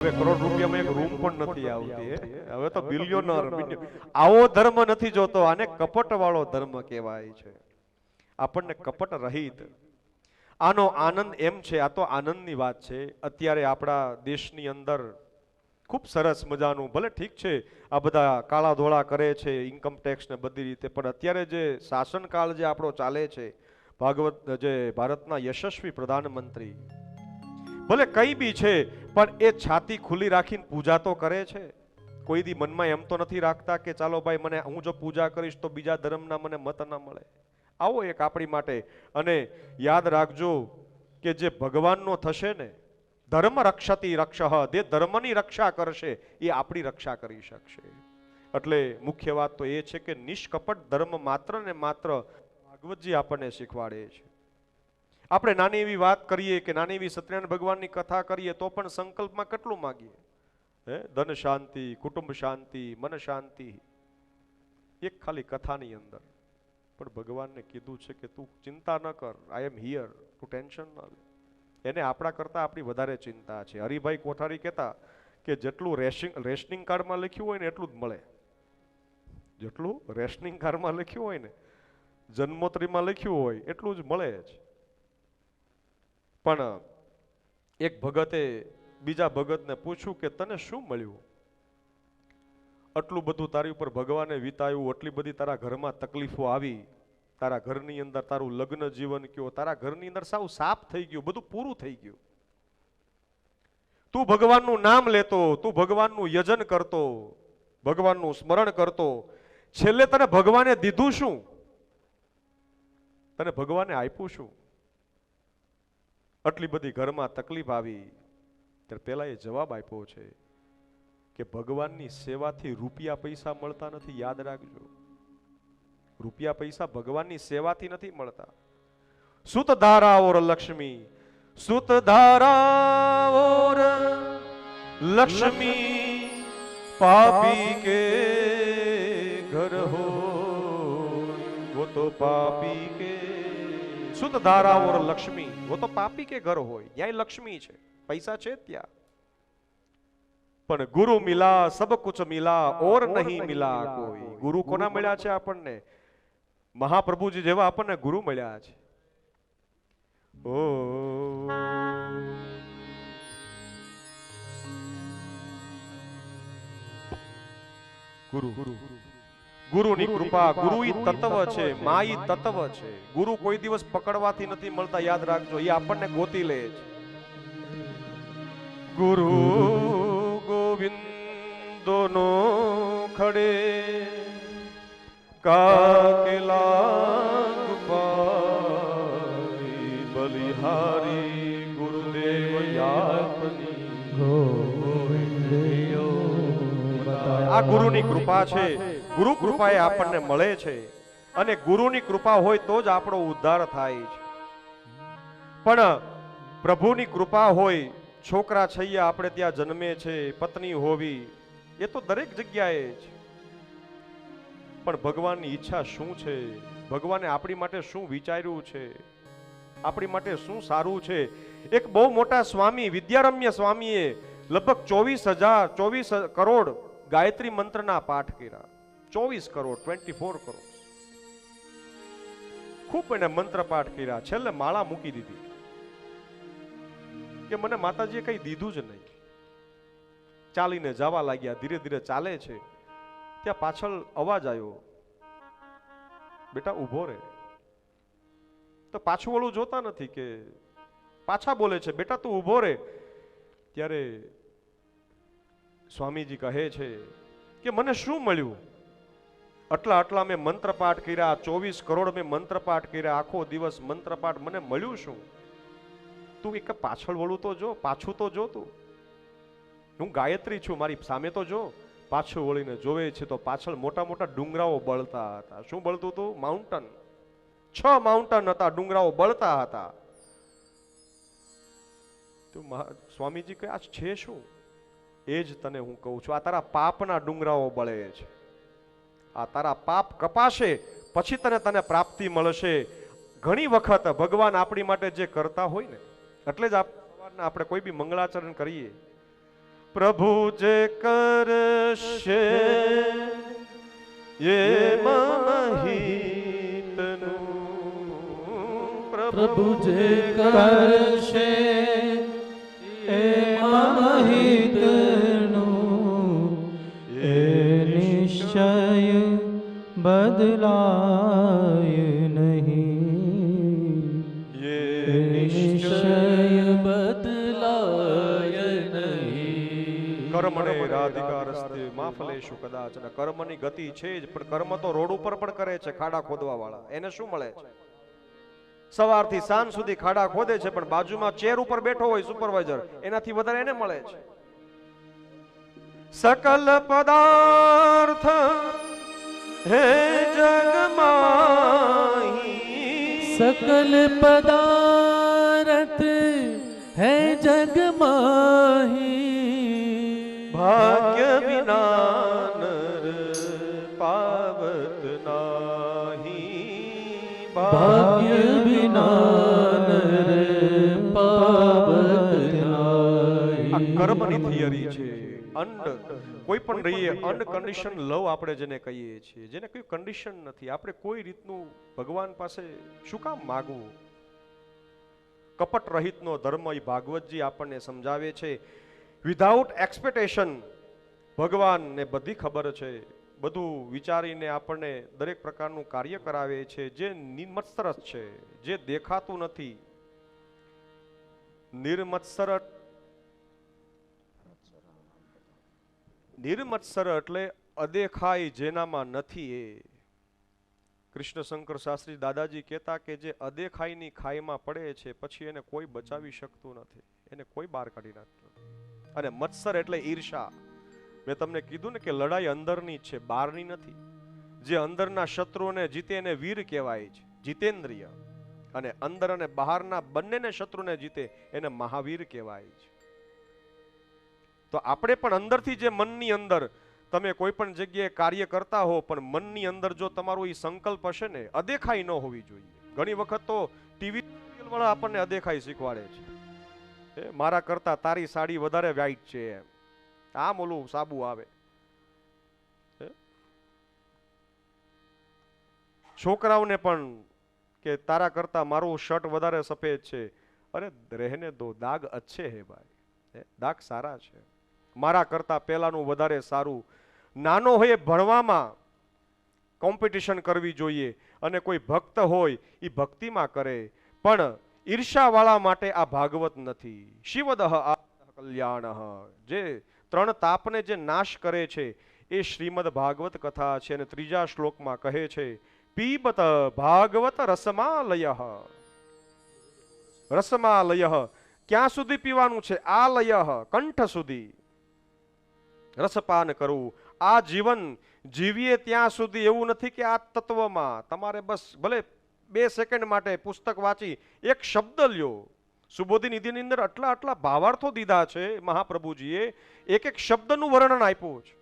હવે કરોડ રૂપિયામાં એક રૂમ પણ નથી આવતી હવે તો બિલિયોનર આવો ધર્મ નથી જોતો આને કપટ વાળો ધર્મ કહેવાય છે. આપણને કપટ રહિત. આનો આનંદ એમ છે આ તો આનંદની વાત છે. અત્યારે આપણા દેશની અંદર ખૂબ સરસ મજાનું ભલે ઠીક છે આ બધા કાળા ધોળા કરે છે ઇન્કમ ટેક્સ ને બધી રીતે પણ અત્યારે જે શાસનકાળ જે આપણો ચાલે છે ભાગવત જે ભારતના યશસ્વી પ્રધાનમંત્રી ભલે કઈ બી છે, પણ એ છાતી ખુલ્લી રાખીને પૂજા તો કરે છે. કોઈ દી મનમાં એમ તો નથી રાખતા કે ચાલો ભાઈ મને હું જો પૂજા કરીશ તો બીજા ધર્મના મને મત ના મળે. આવો એક આપણી માટે. અને યાદ રાખજો કે જે ભગવાનનો થશે ને, ધર્મ રક્ષતી રક્ષ જે ધર્મની રક્ષા કરશે, એ આપણી રક્ષા કરી શકશે. એટલે મુખ્ય વાત તો એ છે કે નિષ્કપટ ધર્મ માત્ર ને માત્ર ભાગવતજી આપણને શીખવાડે છે. આપણે નાની એવી વાત કરીએ કે નાની એવી સત્યનારાયણ ભગવાનની કથા કરીએ તો પણ સંકલ્પમાં કેટલું માગીએ? હે? ધન શાંતિ, કુટુંબ શાંતિ, મન શાંતિ. એક ખાલી કથાની અંદર. પણ ભગવાનને કીધું છે કે તું ચિંતા ન કર આઈ એમ હિયર તું ટેન્શન ન લે. એને આપણા કરતાં આપણી વધારે ચિંતા છે. હરિભાઈ કોઠારી કહેતા કે જેટલું રેશિંગ, રેશનિંગ કાર્ડમાં લખ્યું હોય ને એટલું જ મળે. જેટલું રેશનિંગ કાર્ડમાં લખ્યું હોય ને, જન્મોત્રીમાં લખ્યું હોય એટલું જ મળે જ. પણ એક ભગતે બીજા ભગતને પૂછ્યું કે તને શું મળ્યું? આટલું બધું તારી ઉપર ભગવાને વિતાયું, આટલી બધી તારા ઘરમાં તકલીફો આવી, તારા ઘરની અંદર તારું લગ્ન જીવન કયો, તારા ઘરની અંદર સાવ સાફ થઈ ગયું, બધું પૂરું થઈ ગયું. તું ભગવાનનું નામ લેતો, તું ભગવાનનું યજન કરતો, ભગવાનનું સ્મરણ કરતો. છેલ્લે તને ભગવાને દીધું શું? તને ભગવાને આપ્યું શું? આટલી બધી ઘરમાં તકલીફ આવી, ત્યારે પહેલાં એ જવાબ આપ્યો છે કે ભગવાનની સેવાથી રૂપિયા પૈસા મળતા નથી, યાદ રાખજો. રૂપિયા પૈસા ભગવાનની સેવાથી નથી મળતા. સુત ધારા ઓર લક્ષ્મી, સુત ધારા ઓર લક્ષ્મી, પાપી કે ઘર હો તો પાપી કે શુદ્ધ ધારા લક્ષ્મી. વો તો પાપી કે ઘર હોય, ન્યાય લક્ષ્મી છે. પૈસા છે ત્યાં. પણ ગુરુ મિલા, સબ કુછ મિલા, ઓર નહીં મિલા કોઈ. ગુરુ કોના મળ્યા છે આપણને? મહાપ્રભુજી જેવા આપણને ગુરુ મળ્યા છે. ઓ. ગુરુ ગુરુ. ગુરુની કૃપા ગુરુ ઈ તત્વ છે માઈ તત્વ છે. ગુરુ કોઈ દિવસ પકડવાથી નથી મળતા યાદ રાખજો એ આપણને ગોતી લે છે. ગુરુ ગોવિંદો નો ખડે કાકેલા બલિહારી ગુરુદેવ યાતની. આ ગુરુની કૃપા છે. ગુરુ કૃપા આપણને મળે છે અને ગુરુની કૃપા હોય તો જ આપણો ઉદ્ધાર થાય છે. પણ પ્રભુની કૃપા હોય, છોકરા છૈયા આપણે ત્યાં જન્મે છે, પત્ની હોવી, એ તો દરેક જગ્યાએ જ. પણ ભગવાનની ઈચ્છા શું છે? ભગવાને આપણી માટે શું વિચાર્યું છે? આપણી માટે શું સારું છે? એક બહુ મોટા સ્વામી, વિદ્યારમ્ય સ્વામીએ લગભગ ચોવીસ હજાર, ચોવીસ કરોડ ગાયત્રી મંત્રના પાઠ કર્યા. ચોવીસ કરોડ, ટ્વેન્ટી ફોર કરોડ. ખૂબ એને મંત્ર પાઠ કર્યા. છેલ્લે માળા મૂકી દીધી. કે મને માતાજીએ કઈ દીધું જ નહીં. ચાલીને જવા લાગ્યા. ધીરે ધીરે ચાલે છે. ત્યાં પાછળ અવાજ આવ્યો. બેટા, ઊભો રે. તો પાછું વળું જોતા નથી કે પાછા બોલે છે, બેટા, તું ઊભો રે. ત્યારે સ્વામીજી કહે છે કે, મને શું મળ્યું? આટલા આટલા મેં મંત્રપાઠ કર્યા ચોવીસ કરોડ મેં મંત્રપાઠ કર્યા, આખો દિવસ મંત્રપાઠ. મને મળ્યું શું? તું એક પાછળ વળું તો જો, પાછું તો જો તું. હું ગાયત્રી છું, મારી સામે તો જો. પાછું વળીને જોવે છે તો પાછળ મોટા મોટા ડુંગરાઓ બળતા હતા. શું બળતું હતું માઉન્ટન છ માઉન્ટન હતા, ડુંગરાઓ બળતા હતા. તો સ્વામીજી કહે આ છે શું? એ જ તને હું કહું છું. આ તારા પાપના ડુંગરાઓ બળે છે. આ તારા પાપ કપાશે, પછી તને તને પ્રાપ્તિ મળશે. ઘણી વખત ભગવાન આપણી માટે જે કરતા હોય ને, એટલે જ આપ- આપણે કોઈ બી મંગળાચરણ કરીએ. પ્રભુ જે કરશે એ મહિતનું. પ્રભુ જે કરશે બદલાય નહીં એ એ નિશ્ચય નિશ્ચય બદલાય નહીં કર્મણે રાધિકારસ્તે માં ફલેશુ કદાચ અને કર્મની ગતિ છે જ પણ કર્મ તો રોડ ઉપર પણ કરે છે ખાડા ખોદવા વાળા એને શું મળે છે સવારથી સાંજ સુધી ખાડા ખોદે છે પણ બાજુમાં ચેર ઉપર બેઠો હોય સુપરવાઇઝર એનાથી વધારે એને મળે છે સકલ પદાર્થ હે જગમાહી सकल पदारथ े जगमाहि सकल पदारथ हे जगमाहि भाग्य बिना पावत नाही। भाग्य बिना विना पावना कर्बनि थियरी અંડ કોઈ પણ રહીએ અનકન્ડિશન લવ આપણે જેને કહીએ છીએ. જેને કોઈ કન્ડિશન નથી. આપણે કોઈ રીતનું ભગવાન પાસે શું કામ માગવું? કપટ રહિતનો ધર્મ એ ભાગવતજી આપણને સમજાવે છે. વિધાઉટ એક્સપેક્ટેશન ભગવાનને બધી ખબર છે. બધું વિચારીને આપણને દરેક પ્રકારનું કાર્ય કરાવે છે. જે નિમત્સરસ છે. જે દેખાતું નથી. નિર્મત્સર નિર્મત્સર એટલે અદેખાય જેનામાં નથી એ. કૃષ્ણ શંકર શાસ્ત્રી દાદાજી કહેતા કે જે અદેખાઈની ખાઈમાં પડે છે, પછી એને કોઈ બચાવી શકતું નથી. એને કોઈ બહાર કાઢી નાખતું અને મત્સર એટલે ઈર્ષા. મેં તમને કીધું ને કે લડાઈ અંદરની જ છે, બહારની નથી. જે અંદરના શત્રુને જીતે એને વીર કહેવાય છે, જીતેન્દ્રિય. અને અંદર અને બહારના બંનેને શત્રુને જીતે એને મહાવીર કહેવાય છે. તો આપણે પણ અંદરથી જે મનની અંદર તમે કોઈ પણ જગ્યાએ કાર્ય કરતા હો, પણ મનની અંદર જો તમારો એ સંકલ્પ હશે ને, અદેખાઈ ન હોવી જોઈએ. ઘણી વખત તો ટીવી વાળા આપણને અદેખાઈ શીખવાડે છે. મારા કરતા તારી સાડી વધારે વ્હાઈટ છે એમ. આમ ઓલું સાબુ આવે? છોકરાઓને પણ કે તારા કરતા મારું શર્ટ વધારે સફેદ છે. અરે, રહેને દો, દાગ અચ્છે હે ભાઈ? દાગ સારા છે. મારા કરતા પહેલાનું વધારે સારું. નાનો હોય ભણવામાં કોમ્પિટિશન કરવી જોઈએ અને કોઈ ભક્ત હોય એ ભક્તિમાં કરે. પણ ઈર્ષાવાળા માટે આ ભાગવત નથી. શિવદહ આ કલ્યાણ. જે ત્રણ તાપને જે નાશ કરે છે એ શ્રીમદ ભાગવત કથા છે અને ત્રીજા શ્લોકમાં કહે છે, પીબત ભાગવત રસમાલય. રસમાલય. ક્યાં સુધી પીવાનું છે? આ લય કંઠ સુધી. રસપાન કરવું આ જીવન જીવીએ ત્યાં સુધી એવું નથી કે આ તત્વમાં તમારે બસ ભલે બે સેકન્ડ માટે પુસ્તક વાંચી એક શબ્દ લ્યો. સુબોધી નિધિની અંદર આટલા આટલા ભાવાર્થો દીધા છે મહાપ્રભુજીએ. એક એક શબ્દનું વર્ણન આપ્યું છે.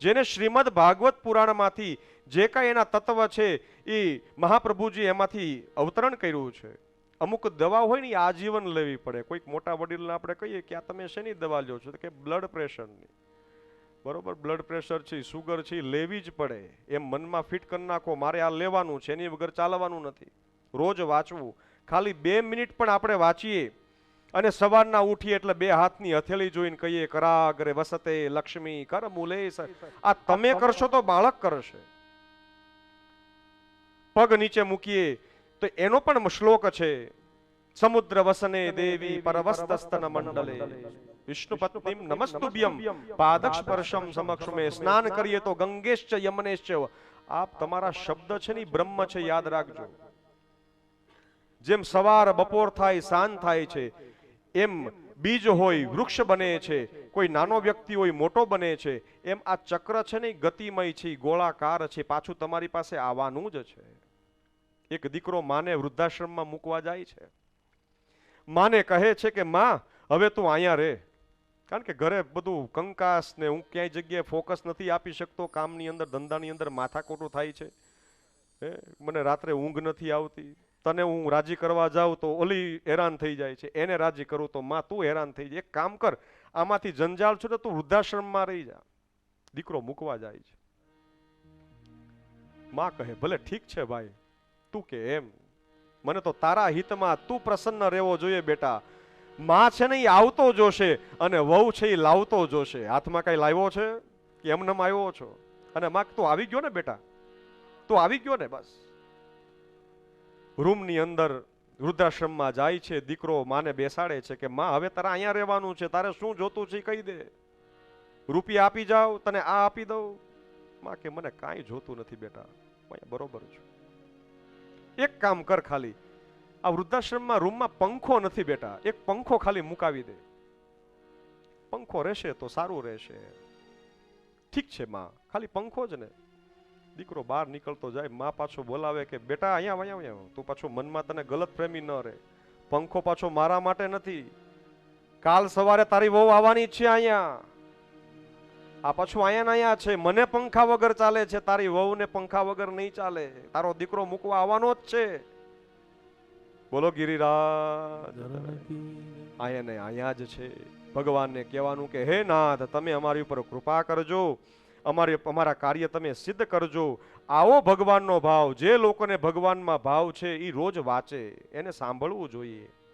જેને શ્રીમદ ભાગવત પુરાણમાંથી જે કાંઈ એના તત્વ છે એ મહાપ્રભુજી એમાંથી અવતરણ કર્યું છે. અમુક દવા હોય ને એ આજીવન લેવી પડે. કોઈક મોટા વડીલને આપણે કહીએ કે આ તમે શેની દવા લ્યો છો? તો કે બ્લડ પ્રેશરની. બરોબર? બ્લડ પ્રેશર છે સુગર છે લેવી જ પડે. એમ મનમાં ફિટ કરી નાખો મારે આ લેવાનું છે એની વગર ચાલવાનું નથી. રોજ વાંચવું. ખાલી બે મિનિટ પણ આપણે વાંચીએ અને સવારના ઉઠીએ એટલે બે હાથની હથેળી જોઈને કહીએ કરાગરે વસતે લક્ષ્મી કર મુલે આ તમે કરશો તો બાળક કરશે. પગ નીચે મૂકીએ તો એનો પણ શ્લોક છે સમુદ્ર વસને દેવી પરવસ્તસ્તન મંડલે. વિષ્ણુ પત્નીમ નમસ્તુભ્યમ પાદક સ્પર્શમ સમક્ષ મે સ્નાન કરીએ તો ગંગેશ્ચ યમનેશ્ચ આપ તમારા શબ્દ છે ને બ્રહ્મ છે યાદ રાખજો જેમ સવાર બપોર થાય સાંજ થાય છે એમ બીજ હોય વૃક્ષ બને છે કોઈ નાનો વ્યક્તિ હોય મોટો બને છે એમ આ ચક્ર છે ને ગતિમય છે ગોળાકાર છે પાછું તમારી પાસે આવવાનું જ છે। એક દીકરો માને વૃદ્ધાશ્રમમાં મૂકવા જાય છે. માને કહે છે કે, માં, હવે તું અહીંયા રહે કારણ કે ઘરે બધું કંકાસ ને હું ક્યાંય જગ્યાએ ફોકસ નથી આપી શકતો. કામની અંદર, ધંધાની અંદર માથાકોટું થાય છે. હે, મને રાત્રે ઊંઘ નથી આવતી. તને હું રાજી કરવા જાઉં તો ઓલી હેરાન થઈ જાય છે. એને રાજી કરું તો માં, તું હેરાન થઈ જાય. એક કામ કર, આમાંથી જંજાળ છો તો તું વૃદ્ધાશ્રમમાં રહી જા. દીકરો મૂકવા જાય છે. માં કહે, ભલે ઠીક છે ભાઈ તું કે એમ મને તો તારા હિતમાં તું પ્રસન્ન રહેવો જોઈએ બેટા. માં છે ને એ આવતો જોશે અને વહુ છે એ લાવતો જોશે. હાથમાં કઈ લાવ્યો છે? કે એમનેમ આવ્યો છો? અને માં, તું આવી ગયો ને બેટા? તું આવી ગયો ને બસ. રૂમની અંદર વૃદ્ધાશ્રમમાં જાય છે, દીકરો માને બેસાડે છે કે, માં, હવે તારા અહીંયા રહેવાનું છે, તારે શું જોતું છે કહી દે. રૂપિયા આપી જાઓ તને આ આપી દઉં. માં કે, મને કાંઈ જોતું નથી બેટા. બરોબર છું. એક કામ કર ખાલી. આ વૃદ્ધાશ્રમમાં રૂમમાં પંખો નથી બેટા. એક પંખો ખાલી મુકાવી દે. પંખો રહેશે તો સારું રહેશે. ઠીક છે માં. ખાલી પંખો જ ને. દીકરો બહાર નીકળતો જાય, માં પાછો બોલાવે કે, બેટા, અહીંયા અહીંયા તું પાછો મનમાં તને ગલત પ્રેમી ન રહે. પંખો પાછો મારા માટે નથી. કાલ સવારે તારી વહુ આવવાની છે અહીંયા. આ પાછું અહીંયા અહીંયા છે. મને પંખા વગર ચાલે છે. તારી વહુને પંખા વગર નહીં ચાલે. તારો દીકરો મૂકવા આવવાનો જ છે. બોલો ગિરિરાજ. અહીંયા ને અહીંયા જ છે. ભગવાનને કહેવાનું કે, હે નાથ, તમે અમારી ઉપર કૃપા કરજો. અમારી, અમારા કાર્ય તમે સિદ્ધ કરજો. આવો ભગવાનનો ભાવ. જે લોકોને ભગવાનમાં ભાવ છે એ રોજ વાંચે. એને સાંભળવું જોઈએ.